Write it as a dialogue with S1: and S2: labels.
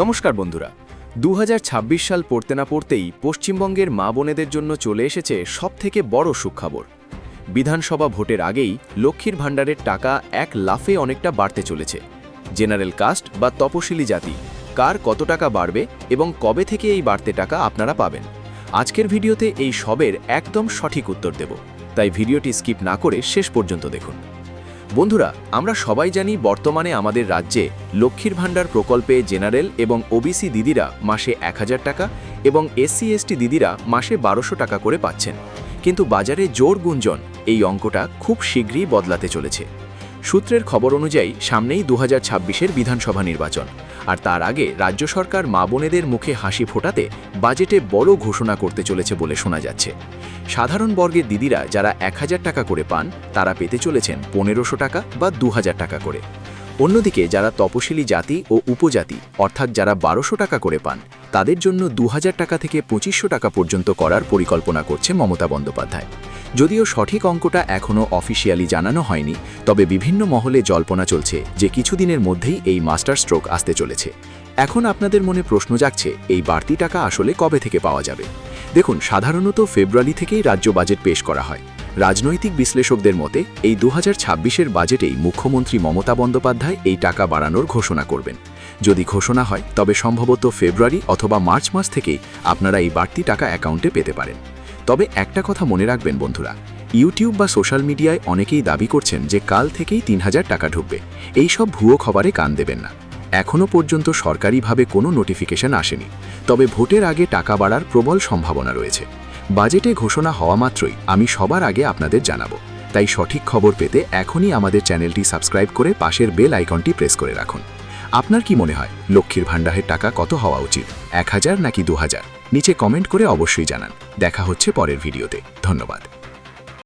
S1: নমস্কার বন্ধুরা। দু হাজার ছাব্বিশ সাল পড়তে না পড়তেই পশ্চিমবঙ্গের মা বোনেদের জন্য চলে এসেছে সবথেকে বড় সুখবর। বিধানসভা ভোটের আগেই লক্ষ্মীর ভাণ্ডারের টাকা এক লাফে অনেকটা বাড়তে চলেছে। জেনারেল কাস্ট বা তপশিলি জাতি, কার কত টাকা বাড়বে এবং কবে থেকে এই বাড়তে টাকা আপনারা পাবেন? আজকের ভিডিওতে এই সবের একদম সঠিক উত্তর দেব। তাই ভিডিওটি স্কিপ না করে শেষ পর্যন্ত দেখুন। বন্ধুরা, আমরা সবাই জানি বর্তমানে আমাদের রাজ্যে লক্ষ্মীর ভাণ্ডার প্রকল্পে জেনারেল এবং ওবিসি দিদিরা মাসে এক হাজার টাকা এবং এসসি এসটি দিদিরা মাসে বারোশো টাকা করে পাচ্ছেন। কিন্তু বাজারে জোর গুঞ্জন, এই অঙ্কটা খুব শীঘ্রই বদলাতে চলেছে। সূত্রের খবর অনুযায়ী, সামনেই দু হাজার বিধানসভা নির্বাচন। আর তার আগে রাজ্য সরকার মা বোনেদের মুখে হাসি ফোটাতে বাজেটে বড় ঘোষণা করতে চলেছে বলে শোনা যাচ্ছে। সাধারণ বর্গের দিদিরা যারা এক হাজার টাকা করে পান, তারা পেতে চলেছেন পনেরোশো টাকা বা দু হাজার টাকা করে। অন্যদিকে যারা তপশিলি জাতি ও উপজাতি, অর্থাৎ যারা বারোশো টাকা করে পান, তাদের জন্য দু হাজার টাকা থেকে পঁচিশশো টাকা পর্যন্ত করার পরিকল্পনা করছে মমতা বন্দ্যোপাধ্যায়। যদিও সঠিক অঙ্কটা এখনও অফিসিয়ালি জানানো হয়নি, তবে বিভিন্ন মহলে জল্পনা চলছে যে কিছুদিনের মধ্যেই এই মাস্টার স্ট্রোক আসতে চলেছে। এখন আপনাদের মনে প্রশ্ন জাগছে, এই বাড়তি টাকা আসলে কবে থেকে পাওয়া যাবে? দেখুন, সাধারণত ফেব্রুয়ারি থেকেই রাজ্য বাজেট পেশ করা হয়। রাজনৈতিক বিশ্লেষকদের মতে, এই দু হাজার বাজেটেই মুখ্যমন্ত্রী মমতা বন্দ্যোপাধ্যায় এই টাকা বাড়ানোর ঘোষণা করবেন। যদি ঘোষণা হয়, তবে সম্ভবত ফেব্রুয়ারি অথবা মার্চ মাস থেকেই আপনারা এই বাড়তি টাকা অ্যাকাউন্টে পেতে পারেন। তবে একটা কথা মনে রাখবেন বন্ধুরা, ইউটিউব বা সোশ্যাল মিডিয়ায় অনেকেই দাবি করছেন যে কাল থেকেই তিন হাজার টাকা ঢুকবে। এই সব ভুয়ো খবরে কান দেবেন না। এখনও পর্যন্ত সরকারিভাবে কোনো নোটিফিকেশন আসেনি, তবে ভোটের আগে টাকা বাড়ার প্রবল সম্ভাবনা রয়েছে। বাজেটে ঘোষণা হওয়া মাত্রই আমি সবার আগে আপনাদের জানাব। তাই সঠিক খবর পেতে এখনই আমাদের চ্যানেলটি সাবস্ক্রাইব করে পাশের বেল আইকনটি প্রেস করে রাখুন। আপনার কি মনে হয়, লক্ষ্মীর ভাণ্ডারের টাকা কত হওয়া উচিত, এক হাজার নাকি দু হাজার? নিচে কমেন্ট করে অবশ্যই জানান। দেখা হচ্ছে পরের ভিডিওতে। ধন্যবাদ।